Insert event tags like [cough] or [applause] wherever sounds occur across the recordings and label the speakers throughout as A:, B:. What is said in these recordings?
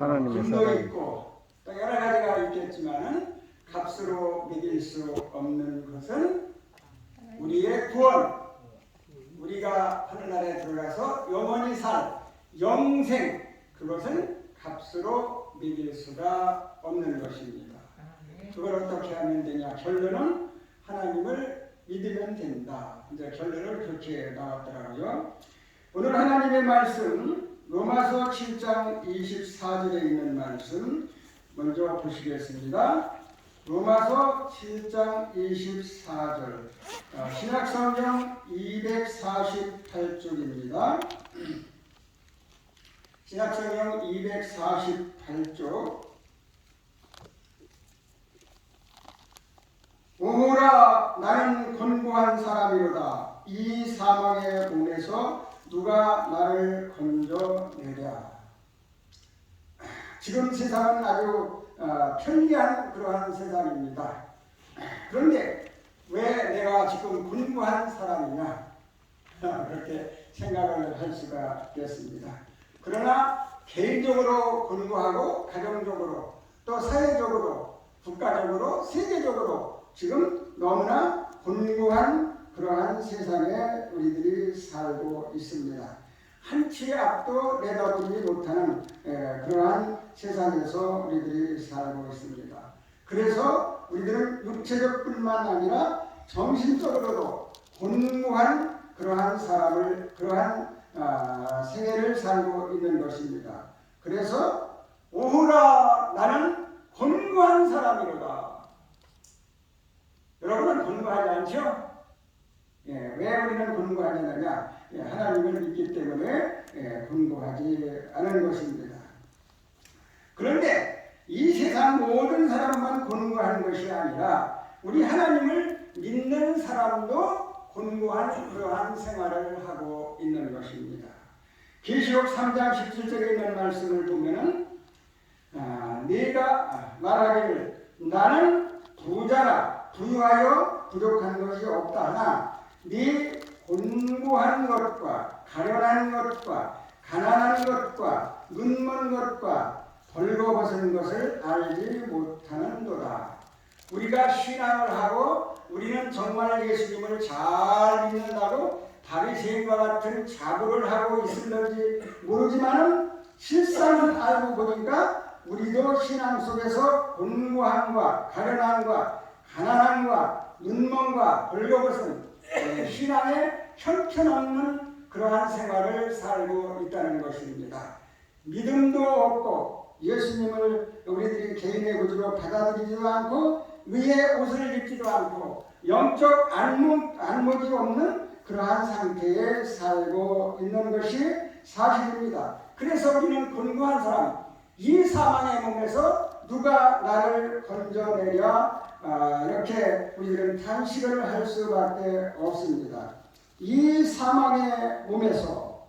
A: 하나님의 사랑.
B: 있고 또 여러 가지가 있겠지만은 값으로 매길 수 없는 것은 우리의 구원, 우리가 하늘나라에 들어가서 영원히 살 영생 그것은 값으로 매길 수가 없는 것입니다. 그걸 어떻게 하면 되냐? 결론은 하나님을 믿으면 된다. 이제 결론을 그렇게 나왔더라고요. 오늘 하나님의 말씀 로마서 7장 24절에 있는 말씀 먼저 보시겠습니다. 로마서 7장 24절 아, 신약성경 248쪽입니다. [clears throat] 신약성경 248쪽 오호라 나는 곤고한 사람이로다 이 사망의 몸에서 누가 나를 건져내랴. 지금 세상은 아주 어, 편리한 그러한 세상입니다. 그런데 왜 내가 지금 곤고한 사람이냐? [laughs] 그렇게 생각을 할 수가 있겠습니다. 그러나 개인적으로 곤고하고 가정적으로 또 사회적으로 국가적으로 세계적으로 지금 너무나 곤고한 그러한 세상에 우리들이 살고 있습니다. 한치의 앞도 내다보지 못하는 에, 그러한 세상에서 우리들이 살고 있습니다. 그래서 우리들은 육체적 뿐만 아니라 정신적으로도 곤고한 그러한 사람을 그러한 아, 생애를 살고 있는 것입니다. 그래서 오호라 나는 곤고한 사람이로다. 여러분은 곤고하지 않죠? 예, 왜 우리는 곤고하지 않느냐? 예, 하나님을 믿기 때문에 예, 곤고하지 않은 것입니다. 그런데 이 세상 모든 사람만 곤고한 것이 아니라 우리 하나님을 믿는 사람도 곤고한 그러한 생활을 하고 있는 것입니다. 계시록 3장 17절에 있는 말씀을 보면은 아, 네가 말하기를 나는 부자라 부유하여 부족한 것이 없다 하나 네 곤고한 것과 가련한 것과 가난한 것과 눈먼 것과 벌거벗은 것을 알지 못하는도다. 우리가 신앙을 하고 우리는 정말 예수님을 잘 믿는다고 바리새인과 같은 자부를 하고 있을는지 모르지만은 실상은 알고 보니까 우리도 신앙 속에서 곤고함과 가련함과 가난함과 눈먼과 벌거벗은 신앙의 형편없는 그러한 생활을 살고 있다는 것입니다. 믿음도 없고 예수님을 우리들이 개인의 구주로 받아들이지도 않고 위에 옷을 입지도 않고 영적 안목, 안목이 없는 그러한 상태에 살고 있는 것이 사실입니다. 그래서 우리는 곤고한 사람, 이 사망의 몸에서 누가 나를 건져내랴 아, 이렇게 우리들은 탄식을 할 수밖에 없습니다. 이 사망의 몸에서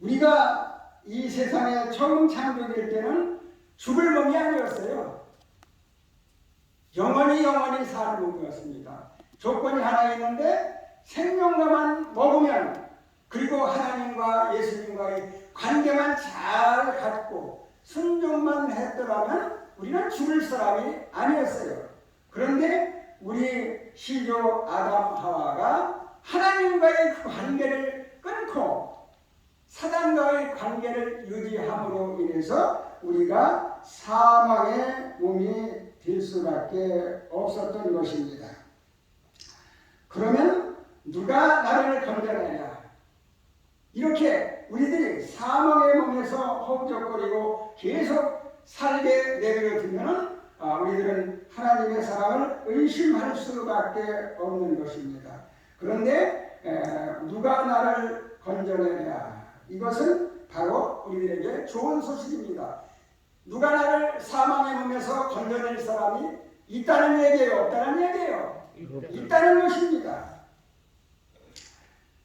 B: 우리가 이 세상에 처음 창조될 때는 죽을 몸이 아니었어요. 영원히 영원히 살 몸이었습니다. 조건이 하나 있는데 생명과만 먹으면 그리고 하나님과 예수님과의 관계만 잘 갖고 순종만 했더라면 우리는 죽을 사람이 아니었어요. 그런데 우리 시조 아담 하와가 하나님과의 그 관계를 끊고 사단과의 관계를 유지함으로 인해서 우리가 사망의 몸이 될 수밖에 없었던 것입니다. 그러면 누가 나를 건져내냐? 이렇게 우리들이 사망의 몸에서 허우적거리고 계속 살게 내버려두면 아, 우리들은 하나님의 사랑을 의심할 수밖에 없는 것입니다. 그런데 에, 누가 나를 건져내냐? 이것은 바로 우리들에게 좋은 소식입니다. 누가 나를 사망의 몸에서 건져낼 사람이 있다는 얘기예요, 없다는 얘기예요. 있다는 것입니다.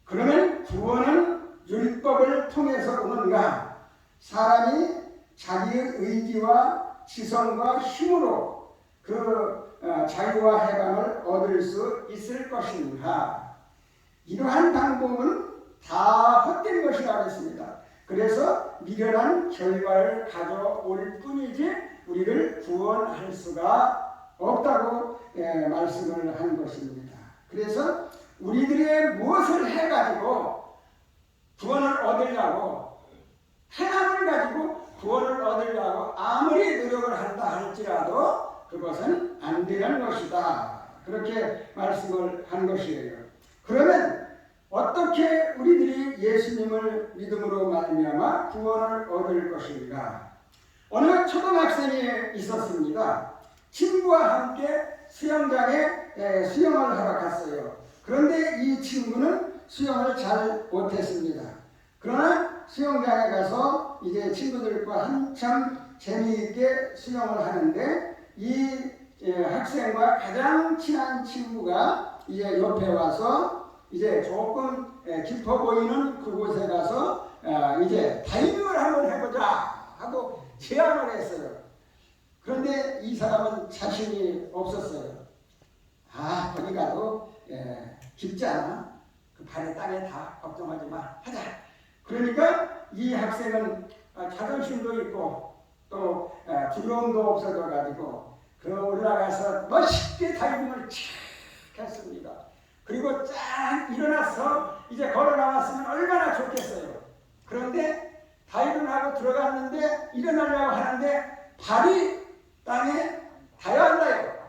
B: 그러면 구원은 율법을 통해서 오는가? 사람이 자기의 의지와 지성과 힘으로 그 어, 자유와 해방을 얻을 수 있을 것인가? 이러한 방법은 다 헛된 것이라고 했습니다. 그래서 미련한 결과를 가져올 뿐이지 우리를 구원할 수가 없다고 예, 말씀을 한 것입니다. 그래서 우리들의 무엇을 해가지고 구원을 얻으려고 행함을 가지고 구원을 얻으려고 아무리 노력을 한다 할지라도 그것은 안 되는 것이다. 그렇게 말씀을 한 것이에요. 그러면 어떻게 우리들이 예수님을 믿음으로 말미암아 구원을 얻을 것인가? 어느 초등학생이 있었습니다. 친구와 함께 수영장에 에, 수영을 하러 갔어요. 그런데 이 친구는 수영을 잘 못했습니다. 그러나 수영장에 가서 이제 친구들과 한참 재미있게 수영을 하는데 이 예, 학생과 가장 친한 친구가 이제 옆에 와서 이제 조금 예, 깊어 보이는 그곳에 가서 아, 이제 다이빙을 한번 해보자 하고 제안을 했어요. 그런데 이 사람은 자신이 없었어요. 아, 거기 가도 예, 깊지 않아. 그 발에 땅에 다 걱정하지 마. 하자. 그러니까 이 학생은 아, 자존심도 있고 또 아, 두려움도 없어져 가지고 그 올라가서 멋있게 다이빙을 쫙 했습니다. 그리고 쫙 일어나서 이제 걸어 나왔으면 얼마나 좋겠어요. 그런데 다이빙하고 들어갔는데 일어나려고 하는데 발이 땅에 닿아야 한다요.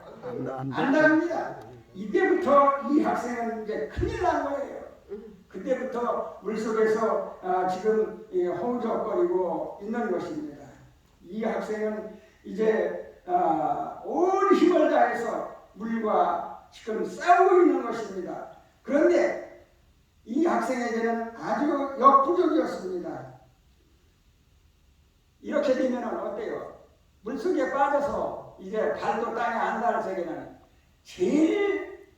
B: 안 닿습니다. 이때부터 이 학생은 이제 큰일 난 거예요. 그때부터 물속에서 아, 지금 이 허우적거리고 있는 것입니다. 이 학생은 이제 아, 온 힘을 다해서 물과 지금 싸우고 있는 것입니다. 그런데 이 학생에게는 아주 역부족이었습니다. 이렇게 되면 어때요? 물속에 빠져서 이제 발도 땅에 안 닿을 적에는 제일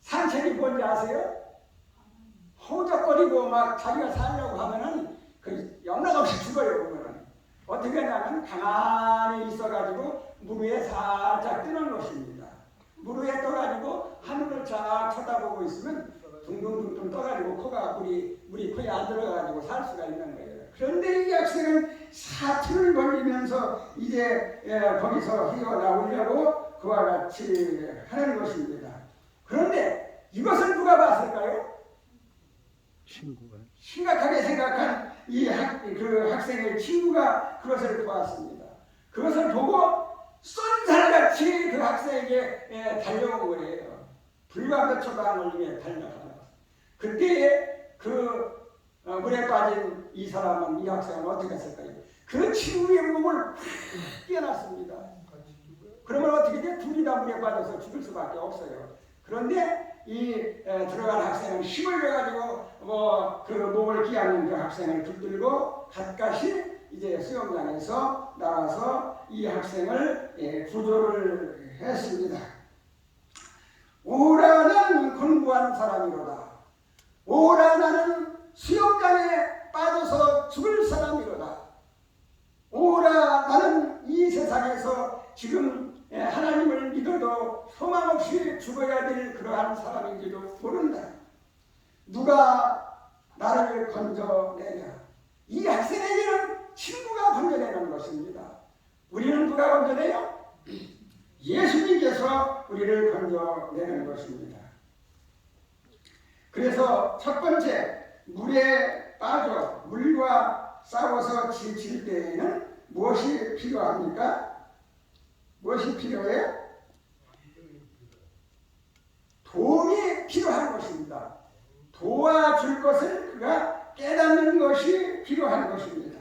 B: 상책이 뭔지 아세요? 허우적거리고 막 자기가 살려고 하면은 그 영락없이 죽어요 보면은 어떻게 하냐면 가만히 있어가지고 물 위에 살짝 뜨는 것입니다. 물 위에 떠가지고 하늘을 쫙 쳐다보고 있으면 둥둥둥둥 떠가지고 코가 물이 물이 코에 안 들어가지고 살 수가 있는 거예요. 그런데 이 학생은 사투를 벌리면서 이제 예, 거기서 헤어나오려고 그와 같이 하는 것입니다. 그런데 이것을 누가 봤을까요?
A: 친구가
B: 심각하게 생각한 이 학, 그 학생의 친구가 그것을 보았습니다. 그것을 보고 쏜살같이 그 학생에게 예, 달려온 거예요. 불과 몇안 걸리게 달려가는 것. 그때 그 어, 물에 빠진 이 사람은 이 학생은 어떻게 했을까요? 그 친구의 몸을 확 뛰어났습니다. 그러면 어떻게 돼? 둘이 다 물에 빠져서 죽을 수밖에 없어요. 그런데 이 에, 들어간 학생은 힘을 내가지고 뭐그 몸을 끼얹는 그 학생을 붙들고 가까이 이제 수영장에서 나와서 이 학생을 예, 구조를 했습니다. 오라 나는 공부한 사람이로다. 오라 나는 수영장에 빠져서 죽을 사람이로다. 오라 나는 이 세상에서 지금 예, 하나님을 믿어도 소망 없이 죽어야 될 그러한 사람인지도 모른다. 누가 나를 건져내냐? 이 학생에게는 친구가 건져내는 것입니다. 우리는 누가 건져내요? 예수님께서 우리를 건져내는 것입니다. 그래서 첫 번째 물에 빠져 물과 싸워서 지칠 때에는 무엇이 필요합니까? 무엇이 필요해요? 도움이 필요한 것입니다. 도와줄 것을 그가 깨닫는 것이 필요한 것입니다.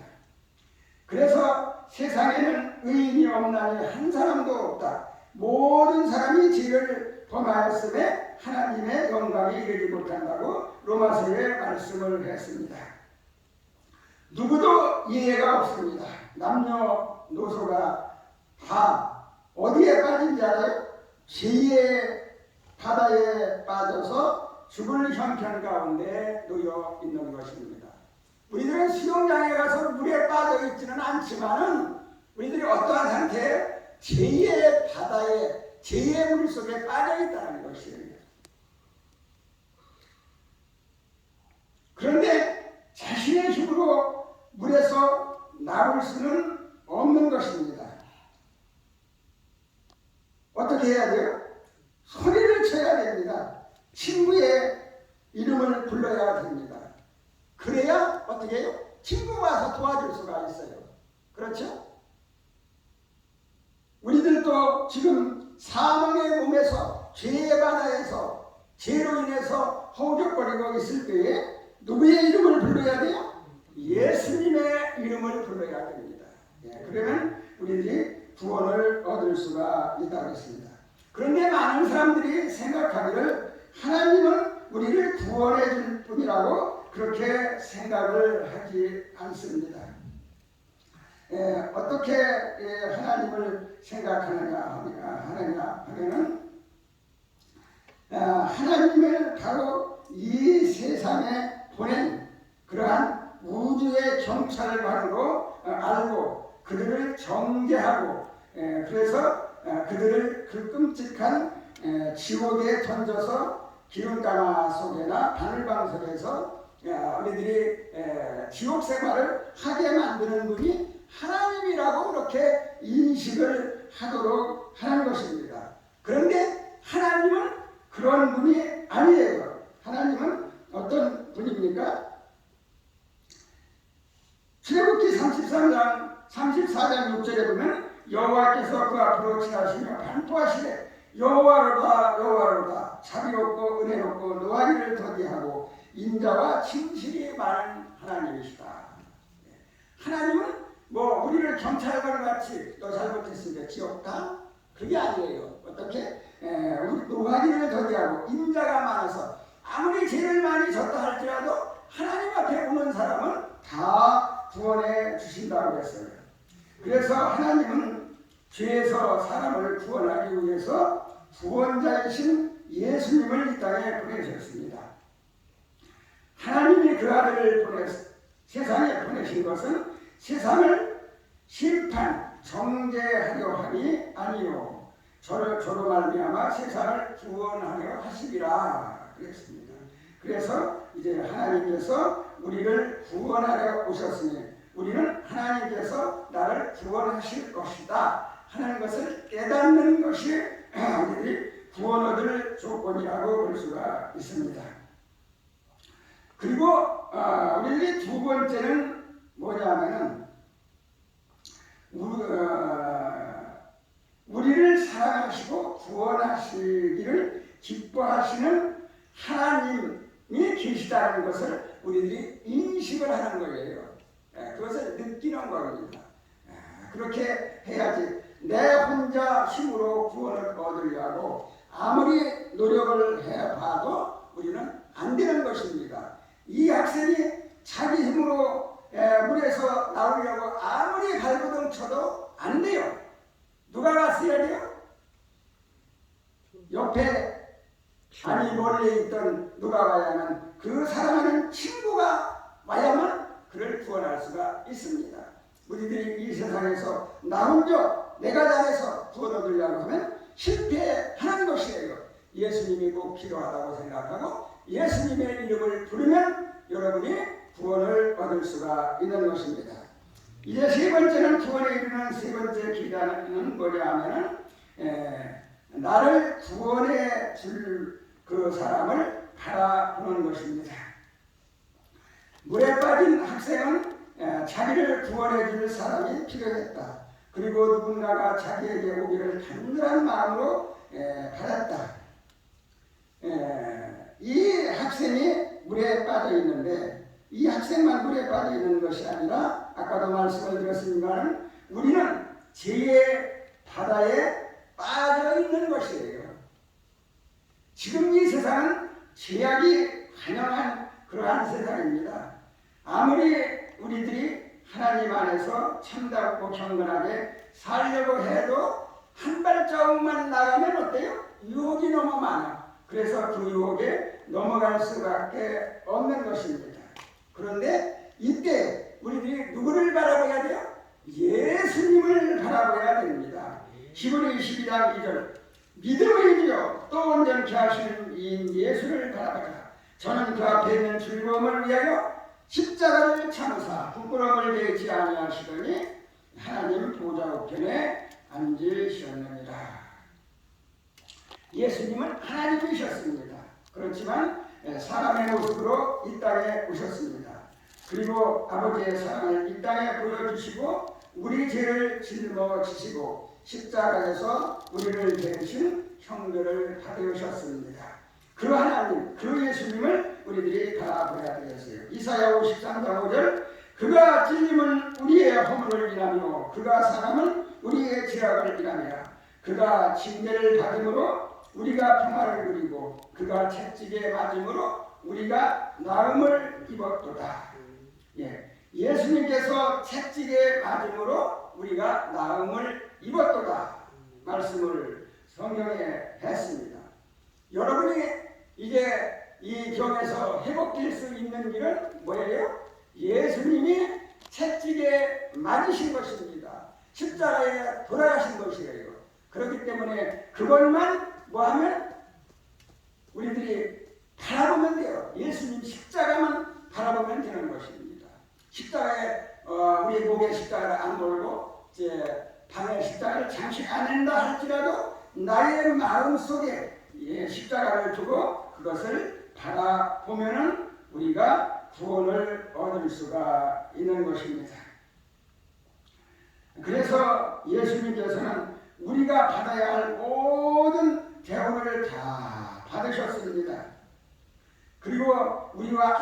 B: 그래서 세상에는 의인이 없나니 한 사람도 없다. 모든 사람이 죄를 범하였음에 하나님의 영광이 이르지 못한다고 로마서에 말씀을 했습니다. 누구도 이해가 없습니다. 남녀 노소가 다 어디에 빠진지 알아요? 죄의 바다에 빠져서 죽을 형편 가운데 놓여 있는 것입니다. 우리들은 수영장에 가서 물에 빠져 있지는 않지만은 우리들이 어떠한 상태에 죄의 바다에 죄의 물 속에 빠져 있다는 것이에요. 그런데 자신의 힘으로 물에서 나올 수는 없는 것입니다. 어떻게 해야 돼요? 소리를 쳐야 됩니다. 친구의 이름을 불러야 됩니다. 그래야 어떻게 해요? 친구가 와서 도와줄 수가 있어요. 그렇죠? 우리들도 지금 사망의 몸에서 죄의 바다에서 죄로 인해서 허우적거리고 있을 때에 누구의 이름을 불러야 돼요? 예수님의 이름을 불러야 됩니다. 예, 그러면 우리들이 구원을 얻을 수가 있다고 했습니다. 그런데 많은 사람들이 생각하기를 하나님은 우리를 구원해 줄 뿐이라고 그렇게 생각을 하지 않습니다. 예, 어떻게 예, 하나님을 생각하느냐 하느냐, 하면은 아, 하나님을 바로 이 세상에 보낸 그러한 우주의 경찰관으로 어, 알고 그들을 정죄하고 예, 그래서 어, 그들을 그 끔찍한 예, 지옥에 던져서 기름가마 속에나 바늘방 속에서 예, 우리들이 예, 지옥 생활을 하게 만드는 분이 하나님이라고 그렇게 인식을 하도록 하는 것입니다. 그런데 하나님은 그런 분이 아니에요. 하나님은 어떤 분입니까? 출애굽기 33장 34장 6절에 보면 여호와께서 그 앞으로 지나시며 반포하시되 여호와로다 여호와로다 자비롭고 은혜롭고 노하기를 더디하고 인자와 진실이 많은 하나님이시다. 하나님은 뭐 우리를 경찰관 같이 너 잘못했으니까 지옥 가? 그게 아니에요. 어떻게? 에, 우리 노하기를 더디하고 인자가 많아서 아무리 죄를 많이 졌다 할지라도 하나님 앞에 오는 사람은 다 구원해 주신다고 했어요. 그래서 하나님은 죄에서 사람을 구원하기 위해서 구원자이신 예수님을 이 땅에 보내셨습니다. 하나님이 그 아들을 보내 세상에 보내신 것은 세상을 심판 정죄하려 함이 아니요 저를 저로 말미암아 세상을 구원하려 하시리라 그랬습니다. 그래서 이제 하나님께서 우리를 구원하려 오셨으니 우리는 하나님께서 나를 구원하실 것이다 하는 것을 깨닫는 것이 우리들이 구원 얻을 조건이라고 볼 수가 있습니다. 그리고 어, 우리들이 두 번째는 뭐냐면은 우리, 어, 우리를 사랑하시고 구원하시기를 기뻐하시는 하나님이 계시다는 것을 우리들이 인식을 하는 거예요. 예, 그것을 느끼는 겁니다. 예, 그렇게 해야지 내 혼자 힘으로 구원을 얻으려고 아무리 노력을 해봐도 우리는 안 되는 것입니다. 이 학생이 자기 힘으로 에, 물에서 나오려고 아무리 발버둥 쳐도 안 돼요. 누가 왔어야 돼요? 옆에 아니 멀리 있던 누가 와야만 그 사랑하는 친구가 와야만 그를 구원할 수가 있습니다. 우리들이 이 세상에서 나 혼자 내가 잘해서 구원 얻으려고 하면 실패하는 것이에요. 예수님이 꼭 필요하다고 생각하고 예수님의 이름을 부르면 여러분이 구원을 얻을 수가 있는 것입니다. 이제 세 번째는 구원에 이르는 세 번째 기단은 뭐냐 하면은 에, 나를 구원해 줄 그 사람을 바라보는 것입니다. 물에 빠진 학생은 에, 자기를 구원해 줄 사람이 필요했다. 그리고 누군가가 자기에게 오기를 간절한 마음으로. 에, 이 학생이 물에 빠져 있는데 이 학생만 물에 빠져 있는 것이 아니라 아까도 말씀을 드렸습니다만 우리는 죄의 바다에 빠져 있는 것이에요. 지금 이 세상은 죄악이 환영한 그러한 세상입니다. 아무리 우리들이 하나님 안에서 참답고 경건하게 살려고 해도 한 발자국만 나가면 어때요? 유혹이 너무 많아. 그래서 그 유혹에 넘어갈 수밖에 없는 것입니다. 그런데 이때 우리들이 누구를 바라봐야 돼요? 예수님을 바라봐야 됩니다. 히브리 12장 2절 믿음의 이요 또 온전케 하시는 이인 예수를 바라보자 저는 그 앞에 있는 즐거움을 위하여 십자가를 참으사 부끄러움을 내지 아니하시더니 하나님 보좌 우편에 앉으셨느니라. 예수님은 하나님이셨습니다. 그렇지만 예, 사람의 모습으로 이 땅에 오셨습니다. 그리고 아버지의 사랑을 이 땅에 보여주시고 우리 죄를 짊어지시고 십자가에서 우리를 대신 형벌을 받으셨습니다. 그 하나님, 그 예수님을 우리들이 바라보야 되겠어요. 이사야 53장 5절 그가 찔림은 우리의 허물을 인하며 그가 사람은 우리의 죄악을 인하니라 그가 징계를 받음으로 우리가 평화를 누리고 그가 채찍에 맞음으로 우리가 나음을 입었도다. 예, 예수님께서 채찍에 맞음으로 우리가 나음을 입었도다 말씀을 성경에 했습니다. 여러분이 이제 이 병에서 회복될 수 있는 길은 뭐예요? 예수님이 채찍에 맞으신 것입니다. 십자가에 돌아가신 것이에요. 그렇기 때문에 그것만 뭐하면 우리들이 바라보면 돼요. 예수님 십자가만 바라보면 되는 것입니다. 십자가에 어, 우리 목에 십자가를 안 걸고 이제 방에 십자가를 잠시 안 한다 할지라도 나의 마음 속에 예, 십자가를 두고 그것을 바라보면은 우리가 구원을 얻을 수가 있는 것입니다. 그래서 예수님께서는 우리가 받아야 할 모든 대우를 다 받으셨습니다. 그리고 우리와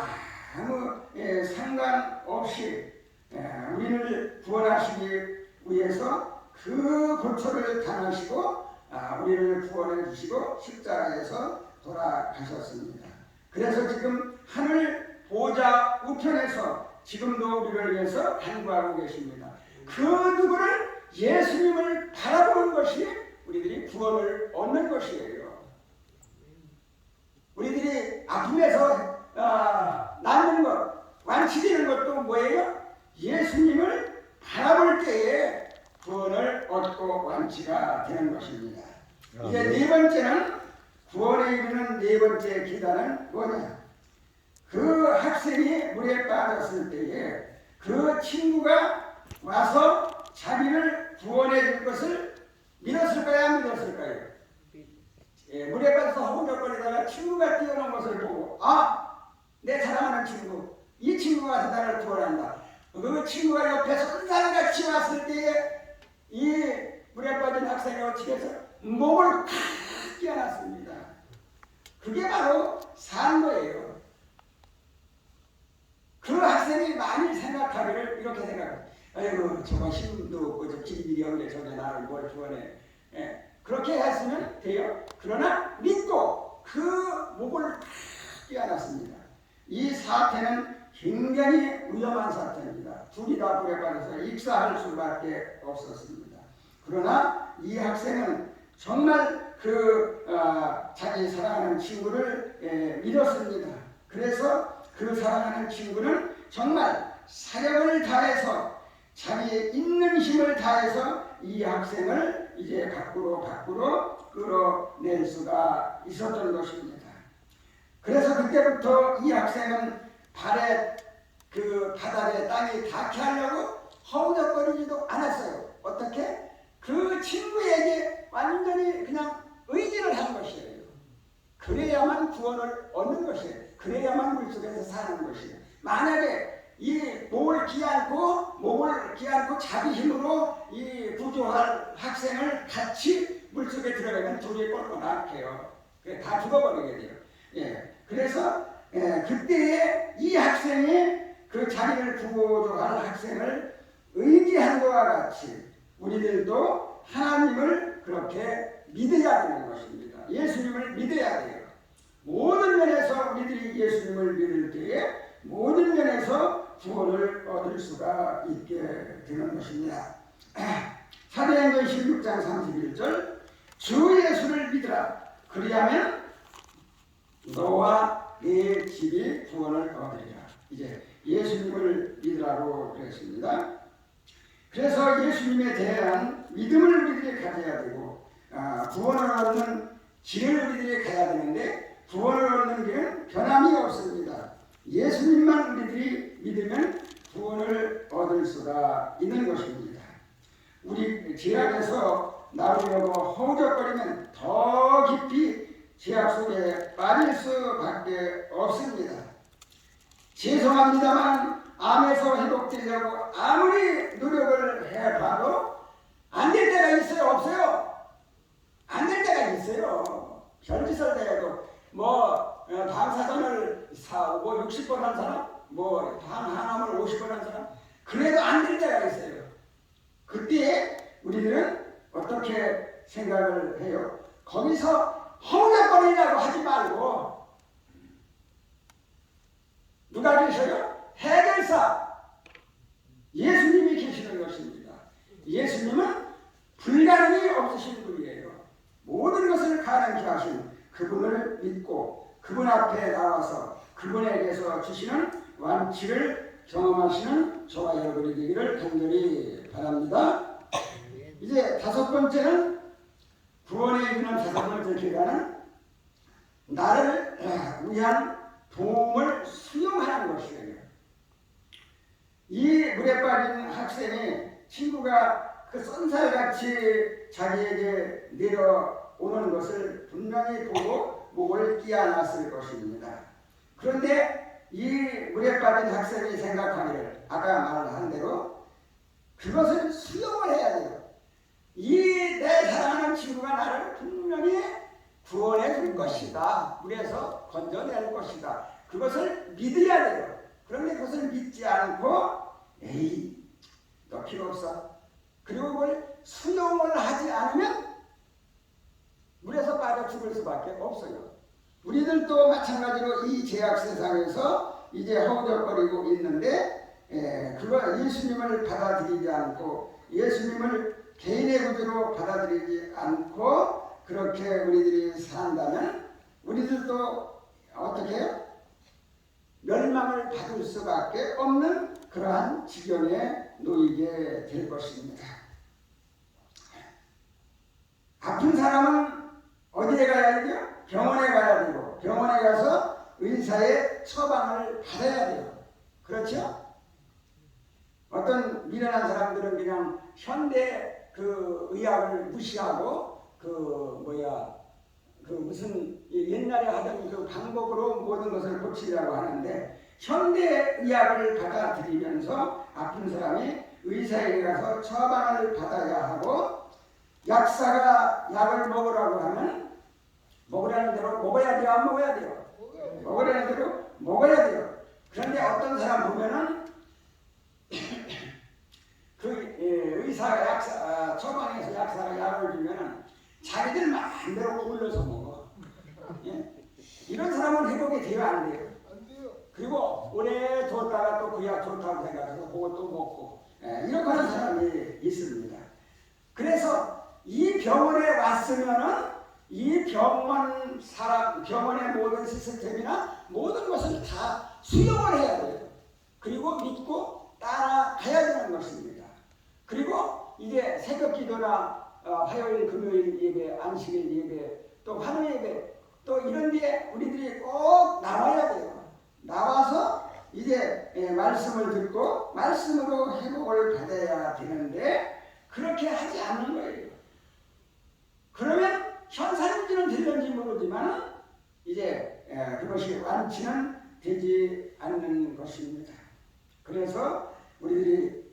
B: 아무 예, 상관없이 예, 우리를 구원하시기 위해서 그 고초를 당하시고 아, 우리를 구원해 주시고 십자가에서 돌아가셨습니다. 그래서 지금 하늘 보좌 우편에서 지금도 우리를 위해서 간구하고 계십니다. 그 누구를 예수님을 바라보는 것이 우리들이 구원을 얻는 것이에요. 우리들이 아픔에서 아, 낫는 것, 완치되는 것도 뭐예요? 예수님을 바라볼 때에 구원을 얻고 완치가 되는 것입니다. 이제 네 번째는 구원에 이르는 네 번째 기단은 뭐냐? 그 학생이 물에 빠졌을 때에 그 친구가 와서 자기를 구원해 줄 것을 믿었을까요? 안 믿었을까요? 예, 물에 빠져서 허우적거리다가 친구가 뛰어난 것을 보고 아! 내 사랑하는 친구 이 친구가 와서 나를 구원한다. 그 친구가 옆에 손살같이 왔을 때에 이 물에 빠진 학생이 어떻게 해서 목을 탁 끼워놨습니다. 그게 바로 산 거예요. 그 학생이 많이 생각하기를 이렇게 생각해요. 아이고 저거 힘도 없고 저 길이 없네 저게 나를 뭘 구원해. 예, 그렇게 했으면 돼요. 그러나 믿고 그 목을 탁 끼워놨습니다. 이 사태는 굉장히 위험한 사태입니다. 둘이 다 불에 빠져서 익사할 수밖에 없었습니다. 그러나 이 학생은 정말 그 어, 자기 사랑하는 친구를 예, 믿었습니다. 그래서 그 사랑하는 친구는 정말 사력을 다해서 자기의 있는 힘을 다해서 이 학생을 이제 밖으로 밖으로 끌어낼 수가 있었던 것입니다. 그래서 그때부터 이 학생은 발에 그 바닥에 땅이 닿게 하려고 허우적거리지도 않았어요. 어떻게? 그 친구에게 완전히 그냥 의지를 한 것이에요. 그래야만 구원을 얻는 것이에요. 그래야만 물속에서 사는 것이에요. 만약에 이 목을 기안고 목을 기안고 자기 힘으로 이 구조할 학생을 같이 물속에 들어가면 둘이 꼴꼴 막혀요. 그래, 다 죽어버리게 돼요. 예. 그래서 예, 그때에 이 학생이 그 자기를 구조할 학생을 의지한 것과 같이 우리들도 하나님을 그렇게 믿어야 되는 것입니다. 예수님을 믿어야 돼요. 모든 면에서 우리들이 예수님을 믿을 때에 모든 면에서 구원을 얻을 수가 있게 되는 것입니다. [clears throat] 사도행전 16장 31절 주 예수를 믿으라 그리하면 너와 네 집이 구원을 얻으리라. 이제 예수님을 믿으라고 그랬습니다. 그래서 예수님에 대한 믿음을 우리들이 가져야 되고 아, 구원을 얻는 길을 우리들이 가야 되는데 구원을 얻는 길은 변함이 없습니다. 예수님만 우리들이 믿으면 구원을 얻을 수가 있는 것입니다. 우리 죄악에서 나오려고 허우적거리면 더 깊이 죄악 속에 빠질 수밖에 없습니다. 죄송합니다만 암에서 회복되려고 아무리 노력을 해봐도 안 될 때가 있어요 없어요? 안 될 때가 있어요. 별짓을 대해도 뭐 어, 방사선을 사오고 60번 한 사람 뭐방 하나를 50번 한 사람 그래도 안 될 때가 있어요. 그때 우리들은 어떻게 생각을 해요? 거기서 허우적거리려고 하지 말고 누가 계셔요? 해결사 예수님이 계시는 것입니다. 예수님은 불가능이 없으신 분이에요. 모든 것을 가능케 하신 그분을 믿고 그분 앞에 나와서 그분에게서 주시는 완치를 경험하시는 저와 여러분이 되기를 간절히 바랍니다. 이제 다섯 번째는 구원에 이르는 다섯 번째 계단은 나를 위한 도움을 수용하는 것이에요. 이 물에 빠진 학생이 친구가 그 쏜살같이 자기에게 내려오는 것을 분명히 보고 목을 끼어놨을 것입니다. 그런데 이 물에 빠진 학생이 생각하기를 아까 말한 대로 그것을 수용을 해야 돼요. 이 내 사랑하는 친구가 나를 분명히 구원해 줄 것이다. 물에서 건져낼 것이다. 그것을 믿어야 돼요. 그런데 그것을 믿지 않고 에이 너 필요 없어. 그리고 그걸 수용을 하지 않으면 물에서 빠져 죽을 수밖에 없어요. 우리들도 마찬가지로 이 제약 세상에서 이제 허우적거리고 있는데 에, 그거 예수님을 받아들이지 않고 예수님을 개인의 구주로 받아들이지 않고 그렇게 우리들이 산다면 우리들도 어떻게 해요? 멸망을 받을 수밖에 없는 그러한 지경에 놓이게 될 것입니다. 아픈 사람은 어디에 가야 되죠? 병원에 가야 되고 병원에 가서 의사의 처방을 받아야 돼요. 그렇죠? 어떤 미련한 사람들은 그냥 현대 그 의학을 무시하고 그 뭐야 그 무슨 옛날에 하던 그 방법으로 모든 것을 고치려고 하는데 현대 의학을 받아들이면서 아픈 사람이 의사에게 가서 처방을 받아야 하고 약사가 약을 먹으라고 하면 먹으라는 대로 먹어야 돼요 안 먹어야 돼요 먹으라는 대로 먹어야 돼요 그런데 어떤 사람 보면은 [clears throat] 그 예, 의사가 약사 아, 처방해서 약사가 약을 주면은 자기들 마음대로 골라서 먹어. 예? 이런 사람은 회복이 돼요 안 돼요? 그리고 오래 뒀다가 또그약 좋다고 생각해서 그것도 먹고 예, 이렇게 하는 사람이 있습니다. 그래서 이 병원에 왔으면은 이 병원 사람 병원의 모든 시스템이나 모든 것을 다 수용을 해야 돼요. 그리고 믿고 따라가야 되는 것입니다. 그리고 이제 새벽 기도나 어, 화요일, 금요일 예배, 안식일 예배, 또 환우 예배, 또 이런 데에 우리들이 꼭 나와야 돼요. 나와서 이제 예, 말씀을 듣고 말씀으로 회복을 받아야 되는데 그렇게 하지 않는 거예요. 그러면 현상인지는 되는지 모르지만 이제 예, 그것이 완치는 되지 않는 것입니다. 그래서 우리들이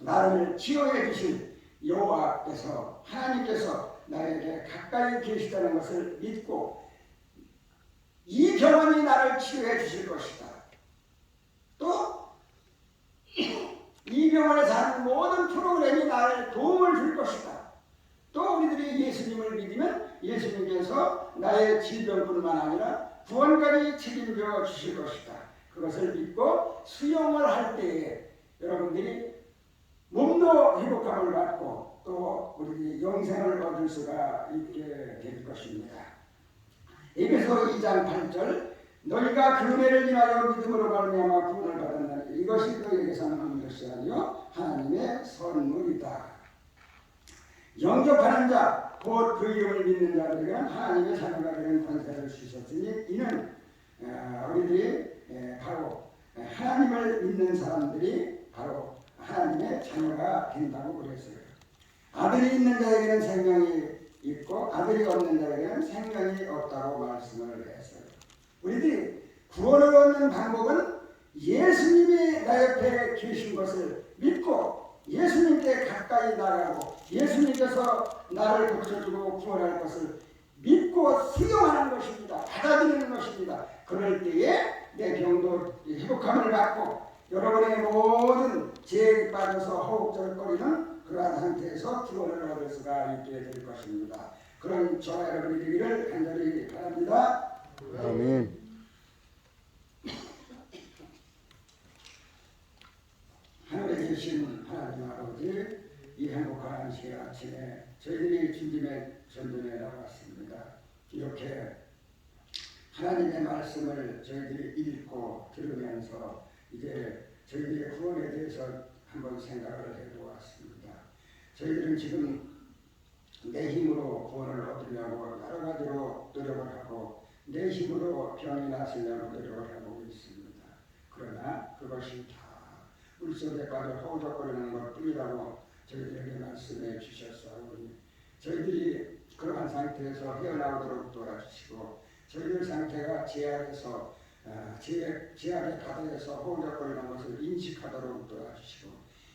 B: 나를 치료해 주신 여호와께서 하나님께서 나에게 가까이 계시다는 것을 믿고 이 병원이 나를 치료해 주실 것이다. 또 이 병원에서 하는 모든 프로그램이 나를 도움을 줄 것이다. 또 우리들이 예수님을 믿으면 예수님께서 나의 질병뿐만 아니라 구원까지 책임져 주실 것이다. 그것을 믿고 수용을 할 때에 여러분들이 몸도 회복감을 받고 또 우리 영생을 얻을 수가 있게 될 것입니다. 에베소 2장 8절 너희가 그 은혜를 인하여 믿음으로 말미암아 구원을 받았나니 이것이 너희에게서 나는 것이 아니요 하나님의 선물이다. 영접하는 자, 곧 그 이름을 믿는 자들에게는 하나님의 자녀가 되는 권세를 주셨으니 이는 어, 우리들이 에, 바로 에, 하나님을 믿는 사람들이 바로 하나님의 자녀가 된다고 그랬어요. 아들이 있는 자에게는 생명이 있고 아들이 없는 자에게는 생명이 없다고 말씀을 했어요. 우리들이 구원을 얻는 방법은 예수님이 나 옆에 계신 것을 믿고 예수님께 가까이 나가고 예수님께서 나를 고쳐주고 구원할 것을 믿고 수용하는 것입니다. 받아들이는 것입니다. 그럴 때에 내 병도 회복함을 받고 여러분의 모든 죄에 빠져서 허우적거리는 그러한 상태에서 구원을 얻을 수가 있게 될 것입니다. 그런 저와 여러분이 되기를 간절히 바랍니다.
A: 아멘.
B: 하늘에 계신 하나님 아버지 이 행복한 새 아침에 저희들이 주님의 전전에 나왔습니다. 이렇게 하나님의 말씀을 저희들이 읽고 들으면서 이제 저희들의 구원에 대해서 한번 생각을 해보았습니다. 저희들은 지금 내 힘으로 구원을 얻으려고 여러 가지로 노력을 하고 내 힘으로 병이 났으려고 노력을 하고 있습니다. 그러나 그것이 다 물속에 빠져 허우적거리는 것 뿐이라고 저희들에게 말씀해 주셨사오니 저희들이 그러한 상태에서 헤어나오도록 도와주시고 저희들 상태가 제약에서 아, 제약, 제약의 바닥에서 허우적거리는 것을 인식하도록 도와주시고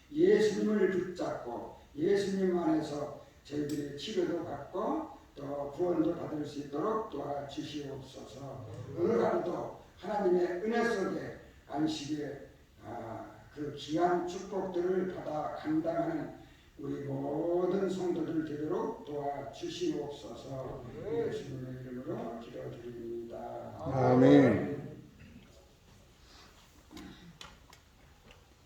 B: 예수님을 붙잡고 예수님 안에서 저희들이 치료도 받고 또 구원도 받을 수 있도록 도와주시옵소서 오늘 하루도 하나님의 은혜 속에 안식에 아, 그 귀한 축복들을 받아 감당하는 우리 모든 성도들 되도록 도와주시옵소서 예수님의 이름으로 기도드립니다.
A: 아멘.